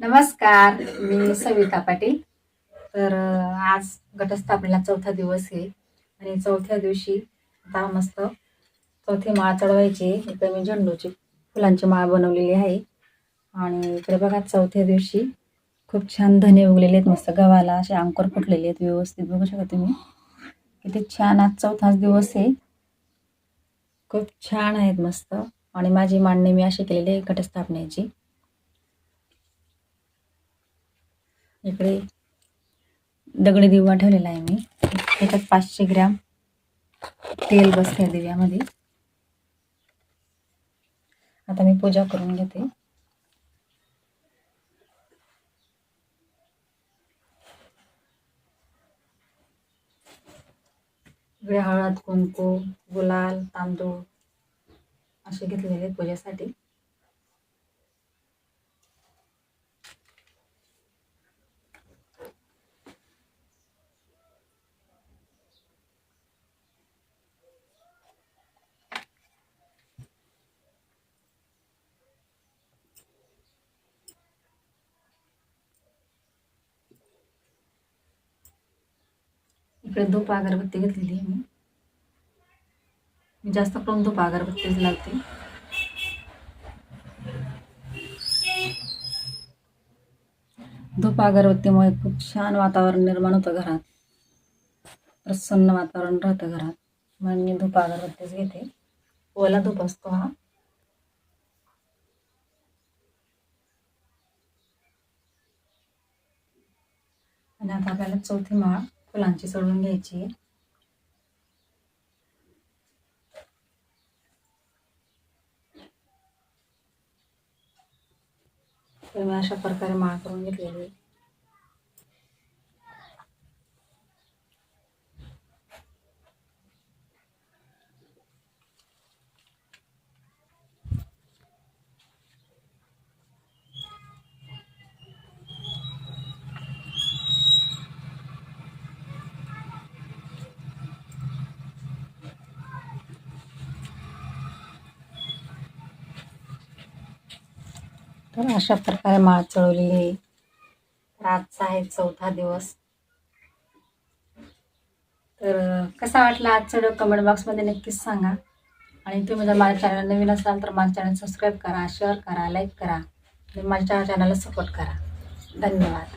नमस्कार मी सविता पाटील. तर आज घटस्थापनेला चौथा दिवस आहे आणि चौथ्या दिवशी आता मस्त चौथी माळ चढवायची आहे. इकडे मी झेंडूची फुलांची माळ बनवलेली आहे. आणि इकडे बघा चौथ्या दिवशी खूप छान धने उगलेले आहेत मस्त गव्हाला असे अंकुर फुटलेले आहेत व्यवस्थित. बघू शकता तुम्ही. किती छान आज चौथाच दिवस आहे. खूप छान आहेत मस्त. आणि माझी मांडणी मी अशी केलेली आहे घटस्थापनेची. इकडे दगडी दिवा ठेवलेला आहे मी. त्याच्यात पाचशे ग्रॅम तेल बसते दिव्यामध्ये. आता मी पूजा करून घेते. इकडे हळद कुंकू गुलाल तांदूळ असे घेतलेले पूजेसाठी. इकडे धूप अगरबत्ती घेतलेली आहे मी. मी जास्त करून धूप अगरबत्तीच लावते. धूप अगरबत्तीमुळे खूप छान वातावरण निर्माण होतं घरात. प्रसन्न वातावरण राहतं घरात. म्हणून मी धूप अगरबत्तीच घेते. ओला धूप असतो हा. आणि आता आपल्याला चौथी माळ. फुलांची सोडून घ्यायची. तर मी अशा प्रकारे माळ करून घेतलेली तर अशा प्रकारे माळ चढवलेली आहे. तर आजचा आहे चौथा दिवस. तर कसा वाटला आजचा व्हिडिओ कमेंट बॉक्समध्ये नक्कीच सांगा. आणि तुम्ही जर माझ्या चॅनल नवीन असाल तर माझ्या चॅनल सबस्क्राईब करा शेअर करा लाईक करा. आणि माझ्या चॅनलला सपोर्ट करा. धन्यवाद.